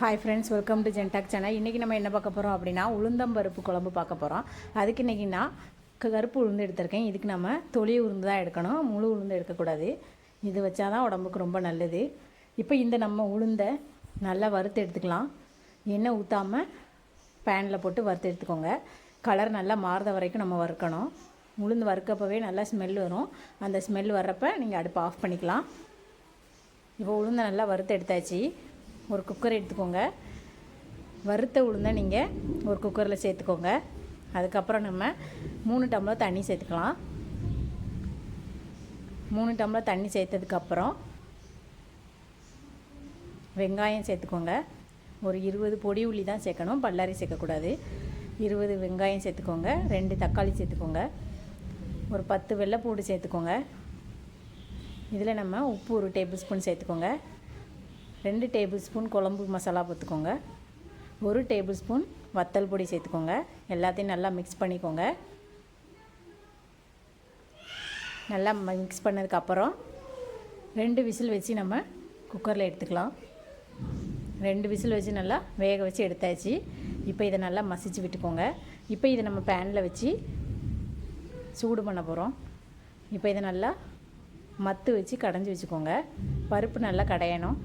Hi friends welcome to ஜென்டாக் channel இன்றைக்கி நம்ம என்ன பார்க்க போகிறோம் அப்படின்னா உளுந்தம்பருப்பு குழம்பு பார்க்க போகிறோம் அதுக்கு இன்றைக்கி நான் க- கருப்பு உளுந்து எடுத்திருக்கேன். இதுக்கு நம்ம தொளி உளுந்து தான் எடுக்கணும். முழு உளுந்து எடுக்கக்கூடாது. இது வச்சா தான் உடம்புக்கு ரொம்ப நல்லது. இப்போ இந்த நம்ம உளுந்தை நல்லா வறுத்து எடுத்துக்கலாம். எண்ணெய் ஊற்றாமல் பேனில் போட்டு வறுத்து எடுத்துக்கோங்க. கலர் நல்லா மாறுத வரைக்கும் நம்ம வறுக்கணும். உளுந்து வறுக்கப்பவே நல்லா ஸ்மெல் வரும். அந்த ஸ்மெல் வர்றப்ப நீங்கள் அடுப்பை ஆஃப் பண்ணிக்கலாம். இப்போ உளுந்தை நல்லா வறுத்து எடுத்தாச்சு. ஒரு குக்கர் எடுத்துக்கோங்க. வறுத்த உளுந்தை நீங்கள் ஒரு குக்கரில் சேர்த்துக்கோங்க. அதுக்கப்புறம் நம்ம மூணு டம்ளர் தண்ணி சேர்த்துக்கலாம். மூணு டம்ளர் தண்ணி சேர்த்ததுக்கப்புறம் வெங்காயம் சேர்த்துக்கோங்க. ஒரு இருபது பொடி உள்ளி தான் சேர்க்கணும். பல்லாரி சேர்க்கக்கூடாது. இருபது வெங்காயம் சேர்த்துக்கோங்க. ரெண்டு தக்காளி சேர்த்துக்கோங்க. ஒரு பத்து வெள்ளைப்பூடு சேர்த்துக்கோங்க. இதில் நம்ம உப்பு ஒரு டேபிள் ஸ்பூன் சேர்த்துக்கோங்க. ரெண்டு டேபிள் ஸ்பூன் குழம்பு மசாலா பார்த்துக்கோங்க ஒரு டேபிள் ஸ்பூன் வத்தல் பொடி சேர்த்துக்கோங்க. எல்லாத்தையும் நல்லா மிக்ஸ் பண்ணிக்கோங்க. நல்லா மிக்ஸ் பண்ணதுக்கப்புறம் ரெண்டு விசில் வச்சு நம்ம குக்கரில் எடுத்துக்கலாம். ரெண்டு விசில் வச்சு நல்லா வேக வச்சு எடுத்தாச்சு. இப்போ இதை நல்லா மசிச்சு விட்டுக்கோங்க. இப்போ இதை நம்ம பேனில் வச்சு சூடு பண்ண போகிறோம் இப்போ இதை நல்லா மத்து வச்சு கடைஞ்சி வச்சுக்கோங்க. பருப்பு நல்லா கடையணும்.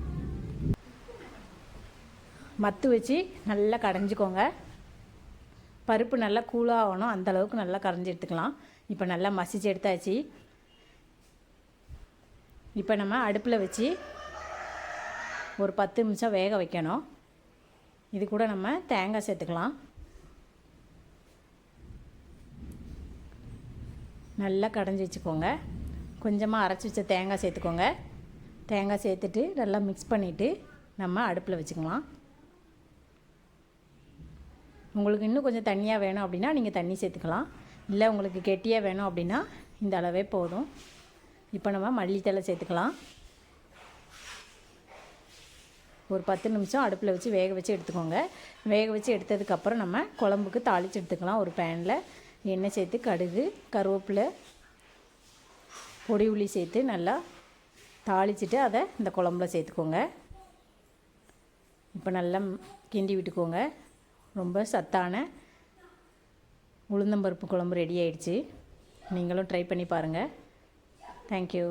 மத்து வச்சு நல்லா கடைஞ்சிக்கோங்க. பருப்பு நல்லா கூலாகணும் அந்தளவுக்கு நல்லா கரைஞ்சி எடுத்துக்கலாம். இப்போ நல்லா மசிச்சு எடுத்தாச்சு. இப்போ நம்ம அடுப்பில் வச்சு ஒரு பத்து நிமிஷம் வேக வைக்கணும். இது கூட நம்ம தேங்காய் சேர்த்துக்கலாம். நல்லா கடைஞ்சி வச்சுக்கோங்க. கொஞ்சமாக அரைச்சி வச்ச தேங்காய் சேர்த்துக்கோங்க. தேங்காய் சேர்த்துட்டு நல்லா மிக்ஸ் பண்ணிவிட்டு நம்ம அடுப்பில் வச்சுக்கலாம். உங்களுக்கு இன்னும் கொஞ்சம் தண்ணியாக வேணும் அப்படின்னா நீங்கள் தண்ணி சேர்த்துக்கலாம். இல்லை உங்களுக்கு கெட்டியாக வேணும் அப்படின்னா இந்த அளவே போதும். இப்போ நம்ம மல்லித்தலை சேர்த்துக்கலாம். ஒரு பத்து நிமிஷம் அடுப்பில் வச்சு வேக வச்சு எடுத்துக்கோங்க. வேக வச்சு எடுத்ததுக்கப்புறம் நம்ம குழம்புக்கு தாளித்து எடுத்துக்கலாம். ஒரு பேனில் எண்ணெய் சேர்த்து கடுகு கருவேப்பிலை பொடி உள்ளி சேர்த்து நல்லா தாளிச்சிட்டு அதை இந்த குழம்புல சேர்த்துக்கோங்க. இப்போ நல்லா கிண்டி விட்டுக்கோங்க. ரொம்ப சத்தான உளுந்தம்பருப்பு குழம்பு ரெடி ஆயிடுச்சு. நீங்களும் ட்ரை பண்ணி பாருங்கள் தேங்க்யூ